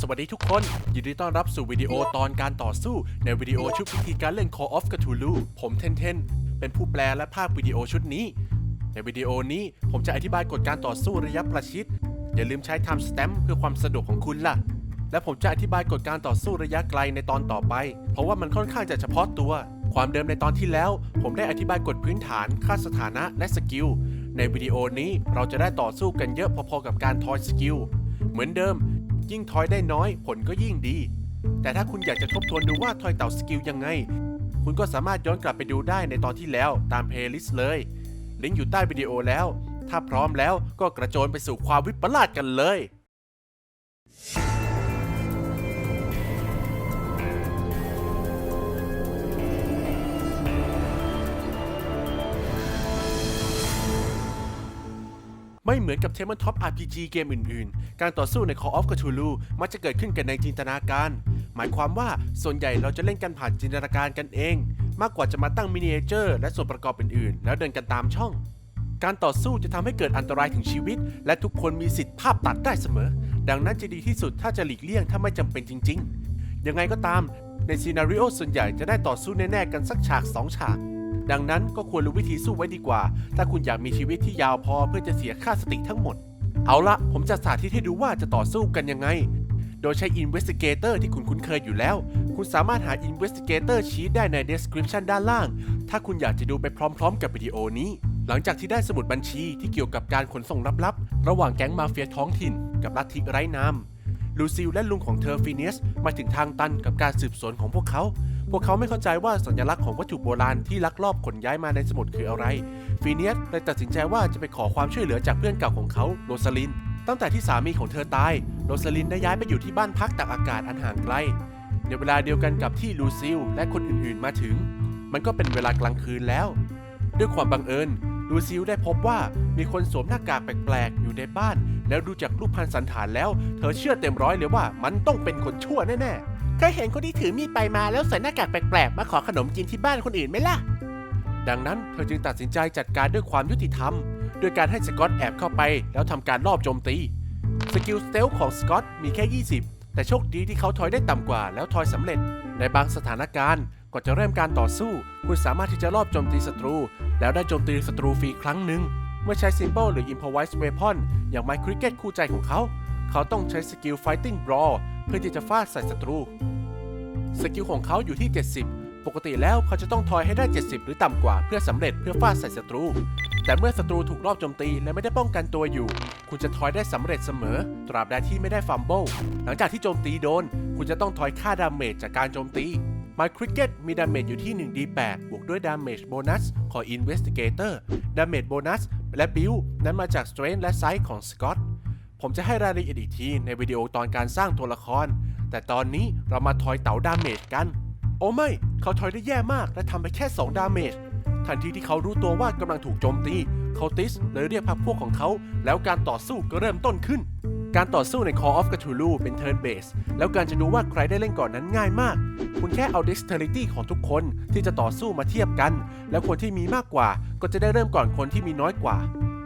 สวัสดีทุกคน ยินดีต้อนรับสู่วิดีโอตอนการต่อสู้ในวิดีโอชุดวิธีการเล่น Call of Cthulhu ผมเทนเทน เป็นผู้แปลและภาควิดีโอชุดนี้ ในวิดีโอนี้ผมจะอธิบายกฎการต่อสู้ระยะประชิด อย่าลืมใช้ Time Stamp เพื่อความสะดวกของคุณล่ะ และผมจะอธิบายกฎการต่อสู้ระยะไกลในตอนต่อไป เพราะว่ามันค่อนข้างจะเฉพาะตัว ความเดิมในตอนที่แล้ว ผมได้อธิบายกฎพื้นฐาน ค่าสถานะและสกิล ในวิดีโอนี้เราจะได้ต่อสู้กันเยอะพอๆกับการทอยสกิล เหมือนเดิม ยิ่งทอยได้น้อยผลก็ยิ่งดี แต่ถ้าคุณอยากจะทบทวนดูว่าทอยเต่าสกิลยังไง คุณก็สามารถย้อนกลับไปดูได้ในตอนที่แล้วตามเพลย์ลิสต์เลย ลิงก์อยู่ใต้วิดีโอแล้ว ถ้าพร้อมแล้วก็กระโจนไปสู่ความวิปลาสกันเลย ไม่เหมือนกับ Tabletop RPG เกมอื่นๆ การต่อสู้ใน Call of Cthulhu มักจะเกิดขึ้นกันในจินตนาการ หมายความว่าส่วนใหญ่เราจะเล่นกันผ่านจินตนาการกันเอง มากกว่าจะมาตั้งมินิเอเจอร์และส่วนประกอบอื่นๆ แล้วเดินกันตามช่อง การต่อสู้จะทำให้เกิดอันตรายถึงชีวิต และทุกคนมีสิทธิ์ภาพตัดได้เสมอ ดังนั้นจะดีที่สุดถ้าจะหลีกเลี่ยงถ้าไม่จำเป็นจริง ๆ ยังไงก็ตามในซีนารีโอส่วนใหญ่จะได้ต่อสู้แน่ๆกันสักฉากสองฉาก ดังนั้นก็ควรรู้วิธีสู้ไว้ดีกว่า ถ้าคุณอยากมีชีวิตที่ยาวพอเพื่อจะเสียค่าสติทั้งหมด เอาละผมจะสาธิตให้ดูว่าจะต่อสู้กันยังไง โดยใช้ Investigator ที่คุณคุ้นเคยอยู่แล้ว คุณสามารถหา Investigator Sheet ได้ใน Description ด้านล่าง ถ้าคุณอยากจะดูไปพร้อมๆ กับวิดีโอนี้ หลังจากที่ได้สมุดบัญชีที่เกี่ยวกับการขนส่งลับๆ ระหว่างแก๊งมาเฟียท้องถิ่น กับลัทธิไร้นาม ลูซิลและลุงของเธอฟีเนสมาถึงทางตันกับการสืบสวนของพวกเขา พวกเขาไม่เข้าใจว่าสัญลักษณ์ของวัตถุโบราณที่ลักลอบขนย้ายมาในสมุดคืออะไร ฟีเนสเลยตัดสินใจว่าจะไปขอความช่วยเหลือจากเพื่อนเก่าของเขาโรสลิน ตั้งแต่ที่สามีของเธอตาย โรสลินได้ย้ายไปอยู่ที่บ้านพักตากอากาศอันห่างไกล ในเวลาเดียวกันกับที่ลูซิลและคนอื่นๆมาถึง มันก็เป็นเวลากลางคืนแล้ว ด้วยความบังเอิญลูซิลได้พบว่ามีคนสวมหน้ากากแปลกๆ อยู่ในบ้าน แล้วดูจากรูปพันสันฐานแล้ว เธอเชื่อเต็มร้อยเลยว่ามันต้องเป็นคนชั่วแน่ๆเคยเห็นคนที่ถือมีดไปมาแล้วใส่หน้ากากแปลกๆ มาขอขนมกินที่บ้านคนอื่นไหมล่ะ ดังนั้นเธอจึงตัดสินใจจัดการด้วยความยุติธรรมโดยการให้สกอตแอบเข้าไป แล้วทำการลอบโจมตีสกิลสเตลของสกอตมีแค่ 20 แต่โชคดีที่เขาทอยได้ต่ำกว่าแล้วทอยสำเร็จ ในบางสถานการณ์ก่อนจะเริ่มการต่อสู้ คุณสามารถที่จะลอบโจมตีศัตรู แล้วได้โจมตีศัตรูฟรีครั้งหนึ่ง เมื่อใช้ Symbol หรือ Improvised Weapon อย่างไมคริกเก็ตคู่ใจของเขา เขาต้องใช้สกิล Fighting Brawl เพื่อที่จะฟาดใส่ศัตรู สกิลของเขาอยู่ที่ 70 ปกติแล้วเขาจะต้องทอยให้ได้ 70 หรือต่ำกว่าเพื่อสำเร็จเพื่อฟาดใส่ศัตรู แต่เมื่อศัตรูถูกรอบโจมตีและไม่ได้ป้องกันตัวอยู่ คุณจะทอยได้สำเร็จเสมอ ตราบใดที่ไม่ได้ฟัมเบิลหลังจากที่โจมตีโดน คุณจะต้องทอยค่าดาเมจจากการโจมตี My Cricket มีดาเมจอยู่ที่ 1d8 บวกด้วยดาเมจโบนัสของ Investigator ดาเมจโบนัสและบิลนั้นมาจาก Strength และ Size ของ Scott ผมจะให้รายละเอียดอีกทีในวิดีโอตอนการสร้างตัวละคร แต่ตอนนี้เรามาทอยเต๋าดาเมจกัน โอ้ไม่ เขาทอยได้แย่มากและทำไปแค่ 2 ดาเมจ ทันทีที่เขารู้ตัวว่ากำลังถูกโจมตี เขาติสเลยเรียกพรรคพวกของเขา แล้วการต่อสู้ก็เริ่มต้นขึ้น การต่อสู้ใน Call of Cthulhu เป็น turn base แล้วการจะดูว่าใครได้เล่นก่อนนั้นง่ายมาก คุณแค่เอา dexterity ของทุกคนที่จะต่อสู้มาเทียบกัน แล้วคนที่มีมากกว่าก็จะได้เริ่มก่อนคนที่มีน้อยกว่า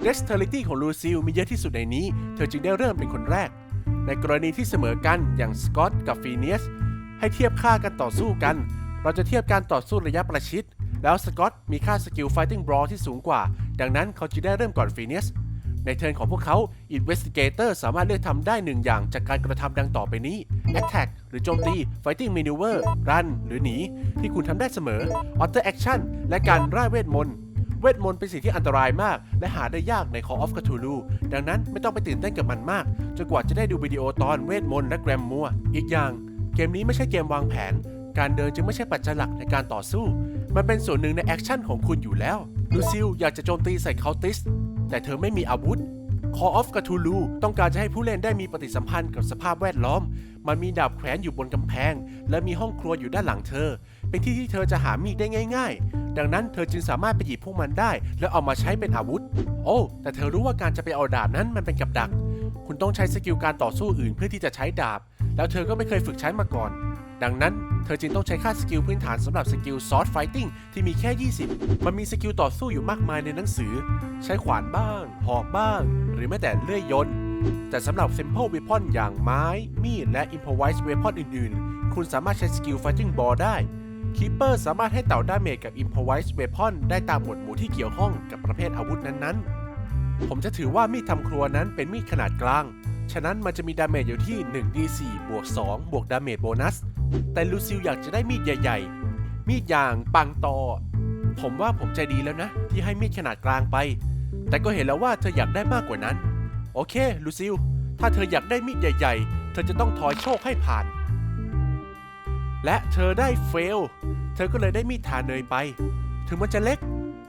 dexterity ของลูซิลมีเยอะที่สุดในนี้ เธอจึงได้เริ่มเป็นคนแรก ในกรณีที่เสมอกันอย่างสกอตกับฟีเนียสให้เทียบค่ากันต่อสู้กัน เราจะเทียบการต่อสู้ระยะประชิด แล้วสกอตมีค่าสกิล Fighting Brawl ที่สูงกว่า ดังนั้นเขาจึงได้เริ่มก่อนฟีเนียส ในเทิร์นของพวกเขา Investigator สามารถเลือกทำได้หนึ่งอย่างจากการกระทำดังต่อไปนี้ Attack หรือโจมตี Fighting Maneuver Run หรือหนี ที่คุณทำได้เสมอ Auto Action และการร่ายเวทมนต์เวทมนต์เป็นสิ่งที่อันตรายมาก และหาได้ยากใน Call of Cthulhu ดังนั้นไม่ต้องไปตื่นเต้นกับมันมาก จนกว่าจะได้ดูวิดีโอตอนเวทมนต์และแกรมมัว อีกอย่าง เกมนี้ไม่ใช่เกมวางแผน การเดินจึงไม่ใช่ปัจจัยหลักในการต่อสู้ มันเป็นส่วนหนึ่งในแอคชั่นของคุณอยู่แล้วลูซิลอยากจะโจมตีใส่เคาติส แต่เธอไม่มีอาวุธ Call of Cthulhu ต้องการจะให้ผู้เล่นได้มีปฏิสัมพันธ์กับสภาพแวดล้อม มันมีดาบแขวนอยู่บนกำแพง และมีห้องครัวอยู่ด้านหลังเธอ เป็นที่ที่เธอจะหามีดได้ง่าย ๆ ดังนั้นเธอจึงสามารถไปหยิบพวกมันได้ แล้วเอามาใช้เป็นอาวุธ โอ้ แต่เธอรู้ว่าการจะไปเอาดาบนั้นมันเป็นกับดัก คุณต้องใช้สกิลการต่อสู้อื่นเพื่อที่จะใช้ดาบ แล้วเธอก็ไม่เคยฝึกใช้มาก่อน ดังนั้นเธอจึงต้องใช้ค่าสกิลพื้นฐานสำหรับสกิลซอ r ไฟติ้งที่มีแค่ 20 มันมีสกิลต่อสู้อยู่มากมายในหนังสือ ใช้ขวานบ้าง หอกบ้าง หรือแม้แต่เลื่อยยนต์ แต่สำหรับ Simple Weapon อย่างไม้ มีด และ Improvised Weapon อื่นๆ คุณสามารถใช้สกิล Fighting Ball ได้ Keeper สามารถให้เต่าดาเมจกับ Improvised Weapon ได้ตามหมวดหมู่ที่เกี่ยวข้องกับประเภทอาวุธนั้นๆ ผมจะถือว่ามีดทำครัวนั้นเป็นมีดขนาดกลาง ฉะนั้นมันจะมีดาเมจอยู่ที่ 1d4 บวก 2 บวกดาเมจโบนัส แต่ลูซิลอยากจะได้มีดใหญ่ ๆ มีดอย่างปังตอ ผมว่าผมใจดีแล้วนะ ที่ให้มีดขนาดกลางไป แต่ก็เห็นแล้วว่าเธออยากได้มากกว่านั้น โอเค ลูซิล ถ้าเธออยากได้มีดใหญ่ ๆ เธอจะต้องทอยโชคให้ผ่าน และเธอได้เฟล เธอก็เลยได้มีดทาเนยไป ถึงมันจะเล็ก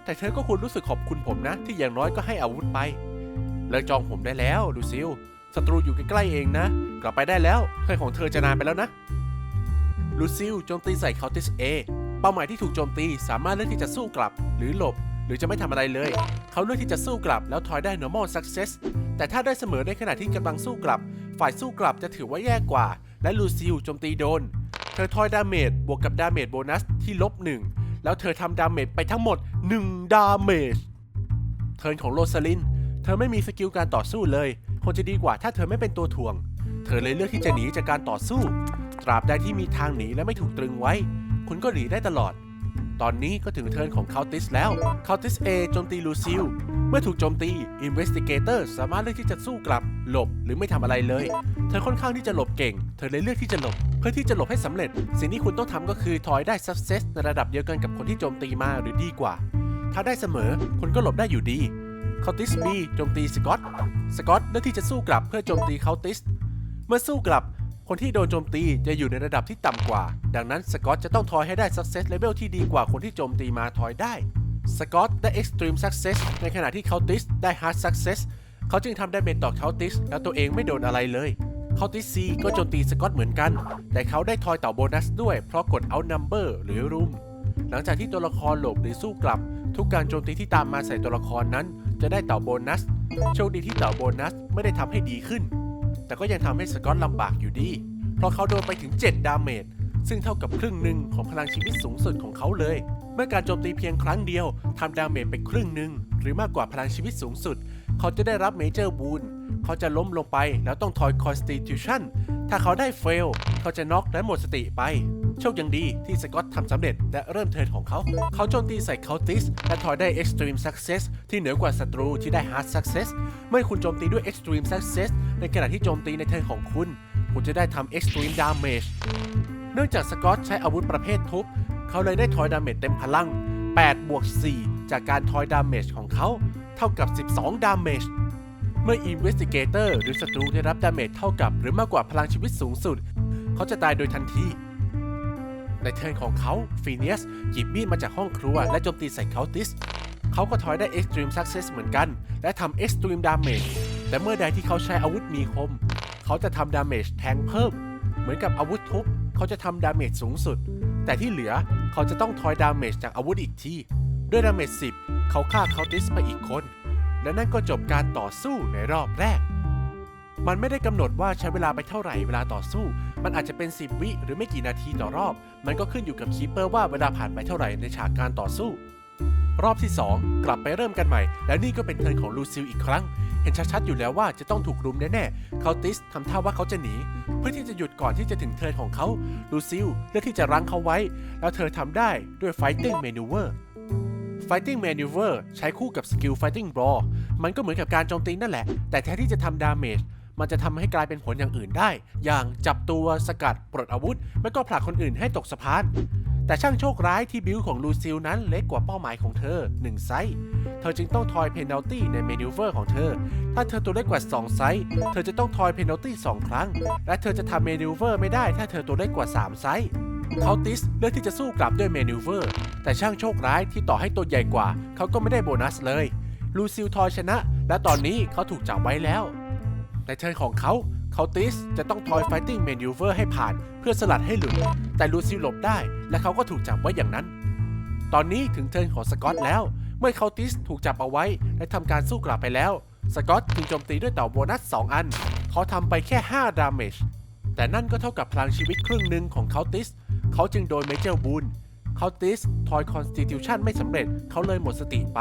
แต่เธอก็ควรรู้สึกขอบคุณผมนะ ที่อย่างน้อยก็ให้อาวุธไปเลิกจองผมได้แล้ว ลูซิลศัตรูอยู่ใกล้ๆเองนะ กลับไปได้แล้วเพื่อนของเธอจะนานไปแล้วนะ ลูซิลโจมตีใส่เคาน์ติสเอเป้าหมายที่ถูกโจมตีสามารถเลือกที่จะสู้กลับ หรือหลบ หรือจะไม่ทำอะไรเลย เขาเลือกที่จะสู้กลับแล้วทอยได้ normal success แต่ถ้าได้เสมอในขณะที่กำลังสู้กลับ ฝ่ายสู้กลับจะถือว่าแย่กว่า และลูซิลโจมตีโดน เธอทอยดาเมจบวกกับดาเมจโบนัสที่ลบหนึ่งแล้วเธอทำดาเมจไปทั้งหมด 1 ดาเมจเทิร์นของโรซาลิน เธอไม่มีสกิลการต่อสู้เลย คงจะดีกว่าถ้าเธอไม่เป็นตัวถ่วง เธอเลยเลือกที่จะหนีจากการต่อสู้ ตราบใดที่มีทางหนีและไม่ถูกตรึงไว้ คุณก็หนีได้ตลอด ตอนนี้ก็ถึงเทิร์นของคาติสแล้วคาติสเอโจมตีลูซิล เมื่อถูกโจมตี Investigator สามารถเลือกที่จะสู้กลับ หลบหรือไม่ทำอะไรเลย เธอค่อนข้างที่จะหลบเก่ง เธอเลยเลือกที่จะหลบ เพื่อที่จะหลบให้สำเร็จ สิ่งที่คุณต้องทำก็คือทอยได้ success ในระดับเดียวกันกับคนที่โจมตีมาหรือดีกว่า ถ้าได้เสมอคุณก็หลบได้อยู่ดีคาติสบีโจมตีสกอต สกอตเลือกที่จะสู้กลับเพื่อโจมตีคาติส เมื่อสู้กลับ คนที่โดนโจมตีจะอยู่ในระดับที่ต่ำกว่า ดังนั้นสกอตจะต้องทอยให้ได้ success level ที่ดีกว่าคนที่โจมตีมาทอยได้ สกอตได้ extreme success ในขณะที่เคาติสได้ hard success เขาจึงทำได้เมจต่อเคาติสแล้วตัวเองไม่โดนอะไรเลยเคาติสซีก็โจมตีสกอตเหมือนกัน แต่เขาได้ทอยเต่อโบนัสด้วยเพราะกด outnumber หรือรุมหลังจากที่ตัวละครหลบหรือสู้กลับ ทุกการโจมตีที่ตามมาใส่ตัวละครนั้น จะได้เต่อโบนัส โชคดีที่เต่อโบนัสไม่ได้ทำให้ดีขึ้น แต่ก็ยังทำให้สกอตลำบากอยู่ดี เพราะเขาโดนไปถึง 7 ดาเมจ ซึ่งเท่ากับครึ่งหนึ่งของพลังชีวิตสูงสุดของเขาเลย เมื่อการโจมตีเพียงครั้งเดียวทำดาเมจไปครึ่งหนึ่งหรือมากกว่าพลังชีวิตสูงสุด เขาจะได้รับเมเจอร์บูนเขาจะล้มลงไปแล้วต้องทอยคอนสติทิวชั่นถ้าเขาได้เฟลเขาจะน็อกและหมดสติไป โชคยังดีที่สกอตทำสำเร็จและเริ่มเทิร์นของเขา เขาโจมตีใส่เคาติสและทอยได้ Extreme Success ที่เหนือกว่าศัตรูที่ได้ Hard Success เมื่อคุณโจมตีด้วย Extreme Success ในขณะที่โจมตีในเทิร์นของคุณ คุณจะได้ทำ Extreme Damage เนื่องจากสกอตใช้อาวุธประเภททุบ เขาเลยได้ทอยดาเมจเต็มพลัง 8 บวก 4 จากการทอยดาเมจของเขา เท่ากับ 12 ดาเมจเมื่อ Investigator หรือศัตรูได้รับดาเมจเท่ากับ หรือมากกว่าพลังชีวิตสูงสุด เขาจะตายโดยทันที ในเทิร์นของเขาฟีเนียสหยิบมีดมาจากห้องครัว และโจมตีใส่เคาติส เขาก็ทอยได้ Extreme Success เหมือนกัน และทำ Extreme Damage แต่เมื่อใดที่เขาใช้อาวุธมีคม เขาจะทำดาเมจแทงเพิ่ม เหมือนกับอาวุธทุบ เขาจะทำดาเมจสูงสุด แต่ที่เหลือเขาจะต้องทอยดาเมจจากอาวุธอีกที ด้วยดาเมจ10 เขาฆ่าเคาติสไปอีกคน และนั่นก็จบการต่อสู้ในรอบแรก มันไม่ได้กำหนดว่าใช้เวลาไปเท่าไหร่เวลาต่อสู้ มันอาจจะเป็น 10 วิหรือไม่กี่นาทีต่อรอบ มันก็ขึ้นอยู่กับคีเปอร์ว่าเวลาผ่านไปเท่าไหร่ในฉากการต่อสู้ รอบที่ 2 กลับไปเริ่มกันใหม่ และนี่ก็เป็นเทิร์นของลูซิลอีกครั้ง เห็นชัดๆอยู่แล้วว่าจะต้องถูกรุมแน่ๆเขาติสทำท่าว่าเขาจะหนี เพื่อที่จะหยุดก่อนที่จะถึงเทิร์นของเขา ลูซิลเลือกที่จะรั้งเขาไว้ แล้วเธอทำได้ด้วย fighting maneuver fighting maneuver ใช้คู่กับสกิล fighting brawl มันก็เหมือนกับการโจมตีนั่นแหละ แต่แทนที่จะทำดาเมจ มันจะทำให้กลายเป็นผลอย่างอื่นได้ อย่างจับตัวสกัดปลดอาวุธไม่ก็ผลักคนอื่นให้ตกสะพาน แต่ช่างโชคร้ายที่บิลของลูซิลนั้นเล็กกว่าเป้าหมายของเธอ 1 ไซส์เธอจึงต้องทอยเพนัลตี้ในเมนูเวอร์ของเธอ ถ้าเธอตัวเล็กกว่า 2 ไซส์เธอจะต้องทอยเพนัลตี้2ครั้ง และเธอจะทำเมนูเวอร์ไม่ได้ถ้าเธอตัวเล็กกว่า 3 ไซส์เขาติสเลือกที่จะสู้กลับด้วยเมนูเวอร์ แต่ช่างโชคร้ายที่ต่อให้ตัวใหญ่กว่า เขาก็ไม่ได้โบนัสเลย ลูซิลทอยชนะ และตอนนี้เขาถูกจับไว้แล้ว ในเทิร์นของเขาเขาติสจะต้องทอย Fighting Maneuver ให้ผ่านเพื่อสลัดให้หลุด แต่ลูซิลหลบได้และเขาก็ถูกจับไว้อย่างนั้น ตอนนี้ถึงเทิร์นของสกอตแล้ว เมื่อเขาติสถูกจับเอาไว้และทำการสู้กลับไปแล้ว สกอตจึงโจมตีด้วยเต่าโบนัส 2 อัน เขาทำไปแค่ 5 ดาเมจ แต่นั่นก็เท่ากับพลังชีวิตครึ่งหนึ่งของเขาติส เขาจึงโดนเมเจอร์บูนเขาติสทอยคอนสติทิวชันไม่สำเร็จเขาเลยหมดสติไป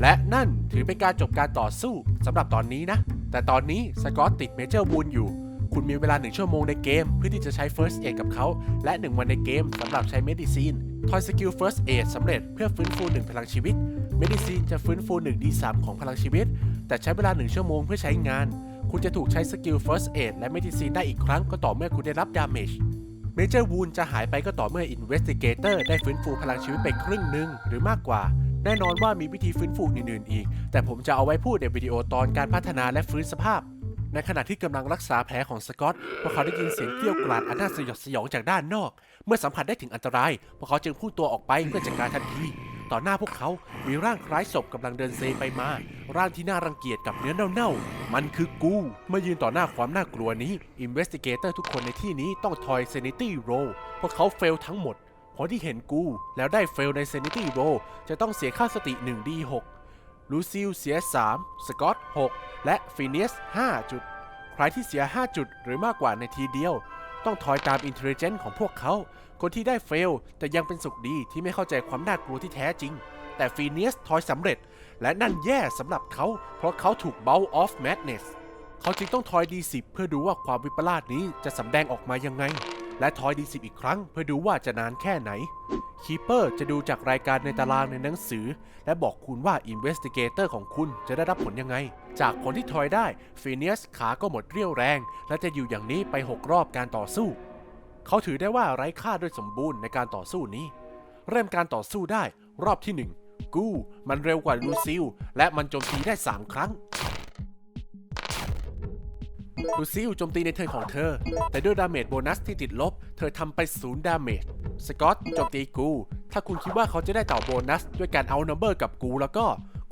และนั่นถือเป็นการจบการต่อสู้สำหรับตอนนี้นะ แต่ตอนนี้สกอตติดเมเจอร์วูนอยู่ คุณมีเวลา 1 ชั่วโมงในเกม เพื่อที่จะใช้ First Aid กับเขา และ 1 วันในเกมสำหรับใช้ Medicine ทอยสกิล First Aid สำเร็จเพื่อฟื้นฟู 1 พลังชีวิต Medicine จะฟื้นฟู 1 D3 ของพลังชีวิต แต่ใช้เวลา 1 ชั่วโมงเพื่อใช้งาน คุณจะถูกใช้สกิล First Aid และ Medicine ได้อีกครั้งก็ต่อเมื่อคุณได้รับ Damage เมเจอร์วูนจะหายไปก็ต่อเมื่อ Investigator ได้ฟื้นฟูพลังชีวิตไปครึ่งหนึ่งหรือมากกว่า แน่นอนว่ามีวิธีฟื้นฟูอื่นๆอีก แต่ผมจะเอาไว้พูดในวิดีโอตอนการพัฒนาและฟื้นสภาพ ในขณะที่กำลังรักษาแผลของสกอตพวกเขาได้ยินเสียงเกรี้ยวกราดอันน่าสยดสยองจากด้านนอก เมื่อสัมผัสได้ถึงอันตรายพวกเขาจึงพุ่งตัวออกไปเพื่อจัดการทันทีต่อหน้าพวกเขา มีร่างคล้ายศพกำลังเดินเซไปมา ร่างที่น่ารังเกียจกับเนื้อเน่าๆ มันคือกูเมื่อยืนต่อหน้าความน่ากลัวนี้ Investigator ทุกคนในที่นี้ต้องทอย Sanity Roll พวกเขาเฟลทั้งหมด คนที่เห็นกู แล้วได้เฟลใน Sanity Roll จะต้องเสียค่าสติ 1d6 ลูซิลเสีย 3 สกอต 6 และฟิเนียส 5 จุด ใครที่เสีย 5 จุดหรือมากกว่าในทีเดียว ต้องทอยตามอินเทลเจนต์ของพวกเขา คนที่ได้เฟล แต่ยังเป็นสุขดีที่ไม่เข้าใจความน่ากลัวที่แท้จริง แต่ฟีเนียสทอยสำเร็จ และนั่นแย่สำหรับเขา เพราะเขาถูก Bout of Madness เขาจึงต้องทอย D10 เพื่อดูว่าความวิปลาสนี้จะสำแดงออกมายังไง และทอย D10 อีกครั้ง เพื่อดูว่าจะนานแค่ไหน คีเปอร์จะดูจากรายการในตารางในหนังสือ และบอกคุณว่า Investigator ของคุณจะได้รับผลยังไง จากผลที่ทอยได้ฟีเนียสขาก็หมดเรี่ยวแรง และจะอยู่อย่างนี้ไป 6 รอบการต่อสู้ เขาถือได้ว่าไร้ค่าโดยสมบูรณ์ในการต่อสู้นี้ เริ่มการต่อสู้ได้รอบที่ 1 กู้ มันเร็วกว่าลูซิลและมันโจมตีได้ 3 ครั้ง ลูซิลโจมตีในเทิร์นของเธอ แต่ด้วยดาเมจโบนัสที่ติดลบ เธอทำไป0ดาเมจ สกอตโจมตีกู ถ้าคุณคิดว่าเขาจะได้ต่อโบนัส ด้วยการเอานัมเบอร์กับกูแล้วก็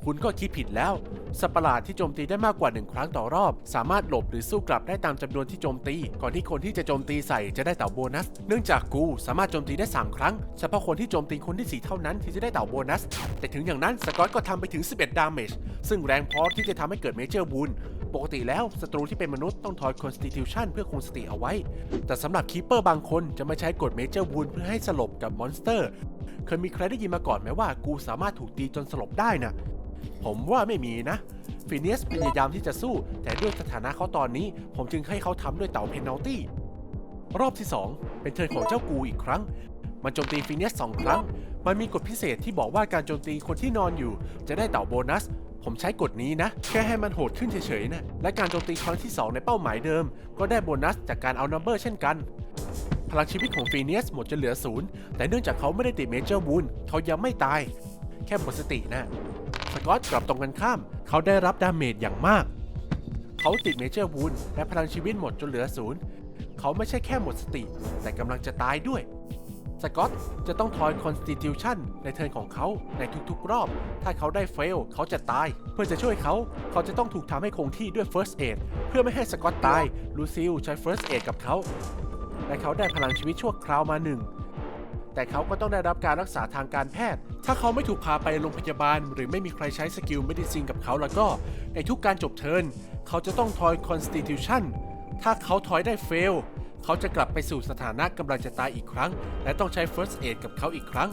คุณก็คิดผิดแล้ว สัตว์ปหลาดที่โจมตีได้มากกว่า 1 ครั้งต่อรอบ สามารถหลบหรือสู้กลับได้ตามจำนวนที่โจมตี ก่อนที่คนที่จะโจมตีใส่จะได้เต่าโบนัส เนื่องจากกูสามารถโจมตีได้ 3 ครั้ง เฉพาะคนที่โจมตีคนที่ 4 เท่านั้นที่จะได้เต่าโบนัส แต่ถึงอย่างนั้นสกอตก็ทำไปถึง 11 ดาเมจ ซึ่งแรงพอที่จะทำให้เกิดเมเจอร์วูน ปกติแล้วศัตรูที่เป็นมนุษย์ต้องทอย Constitution เพื่อคงสติเอาไว้ แต่สำหรับคีเปอร์บางคนจะไม่ใช้กด Major Wound เพื่อให้สลบกับมอนสเตอร์ เคยมีใครได้ยินมาก่อนไหมว่ากูสามารถถูกตีจนสลบได้น่ะผมว่าไม่มีนะฟิเนียสพยายามที่จะสู้ แต่ด้วยสถานะเขาตอนนี้ ผมจึงให้เขาทำด้วยเต่าเพน a ลตี้รอบที่ 2 เป็นเทิร์นของเจ้ากูอีกครั้ง มันโจมตีฟิเนียสสองครั้ง มันมีกฎพิเศษที่บอกว่าการโจมตีคนที่นอนอยู่ จะได้เต่าโบนัส ผมใช้กฎนี้นะ แค่ให้มันโหดขึ้นเฉยๆนะและการโจมตีครั้งที่ 2 ในเป้าหมายเดิม ก็ได้โบนัสจากการเอานัมเบอร์เช่นกัน พลังชีวิตของฟีเนียสหมดจนเหลือศูนย์แต่เนื่องจากเขาไม่ได้ติดเมเจอร์วูนเขายังไม่ตาย แค่หมดสตินะสกอตกลับตรงกันข้าม เขาได้รับดาเมจอย่างมาก เขาติดเมเจอร์วูนและพลังชีวิตหมดจนเหลือศูนย์เขาไม่ใช่แค่หมดสติ แต่กำลังจะตายด้วย สกอตจะต้องทอย Constitution ในเทิร์นของเขาในทุกๆ รอบ ถ้าเขาได้เฟลเขาจะตาย เพื่อจะช่วยเขา เขาจะต้องถูกทำให้คงที่ด้วย First Aid เพื่อไม่ให้สกอตตาย ลูซิลใช้ First Aid กับเขา และเขาได้พลังชีวิตชั่วคราวมาหนึ่ง แต่เขาก็ต้องได้รับการรักษาทางการแพทย์ ถ้าเขาไม่ถูกพาไปโรงพยาบาล หรือไม่มีใครใช้สกิลเมดิซินกับเขาแล้วก็ ในทุกการจบเทิร์นเขาจะต้องทอย Constitution ถ้าเขาทอยได้เฟล เขาจะกลับไปสู่สถานะกำลังจะตายอีกครั้ง และต้องใช้ First Aid กับเขาอีกครั้ง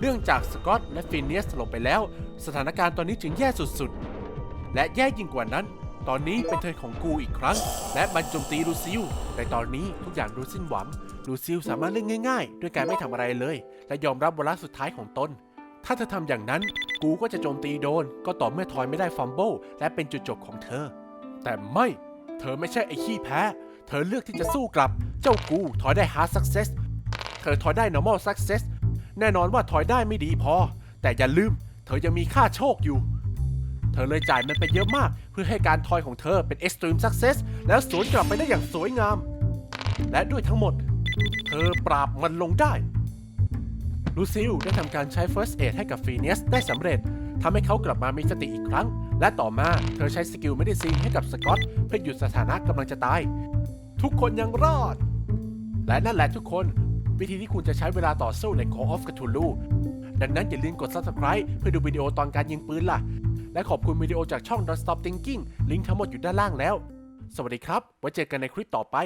เนื่องจากสกอตและฟินเนียสลงไปแล้ว สถานการณ์ตอนนี้จึงแย่สุดๆ และแย่ยิ่งกว่านั้น ตอนนี้เป็นเทิร์นของกูอีกครั้ง และมันโจมตีลูซิลแต่ตอนนี้ทุกอย่างดูสิ้นหวังลูซิลสามารถเล่นง่ายๆ ด้วยการไม่ทำอะไรเลย และยอมรับวาระสุดท้ายของตนถ้าเธอทำอย่างนั้นกูก็จะโจมตีโดน ก็ต่อเมื่อทอยไม่ได้ฟัมเบิลและเป็นจุดจบของเธอ แต่ไม่ เธอไม่ใช่ไอ้ขี้แพ้ เธอเลือกที่จะสู้กลับ จ้ากูถอยได้ hard success เธอถอยได้ normal success แน่นอนว่าถอยได้ไม่ดีพอ แต่อย่าลืม เธอยังมีค่าโชคอยู่ เธอเลยจ่ายมันไปเยอะมาก เพื่อให้การทอยของเธอเป็น extreme success แล้วสวนกลับไปได้อย่างสวยงาม และด้วยทั้งหมด เธอปราบมันลงได้ ลูซิลได้ทำการใช้ First Aid ให้กับฟีเนสได้สำเร็จทำให้เขากลับมามีสติอีกครั้ง และต่อมาเธอใช้สกิล Medicine ให้กับสกอตเพื่อหยุดสถานะกำลังจะตาย ทุกคนยังรอด และนั่นแหละทุกคน วิธีที่คุณจะใช้เวลาต่อสู้ใน Call of Cthulhu ดังนั้นอย่าลืมกด Subscribe เพื่อดูวิดีโอตอนการยิงปืนล่ะ และขอบคุณวิดีโอจากช่อง Don't Stop Thinking ลิงก์ทั้งหมดอยู่ด้านล่างแล้ว สวัสดีครับ ไว้เจอกันในคลิปต่อไป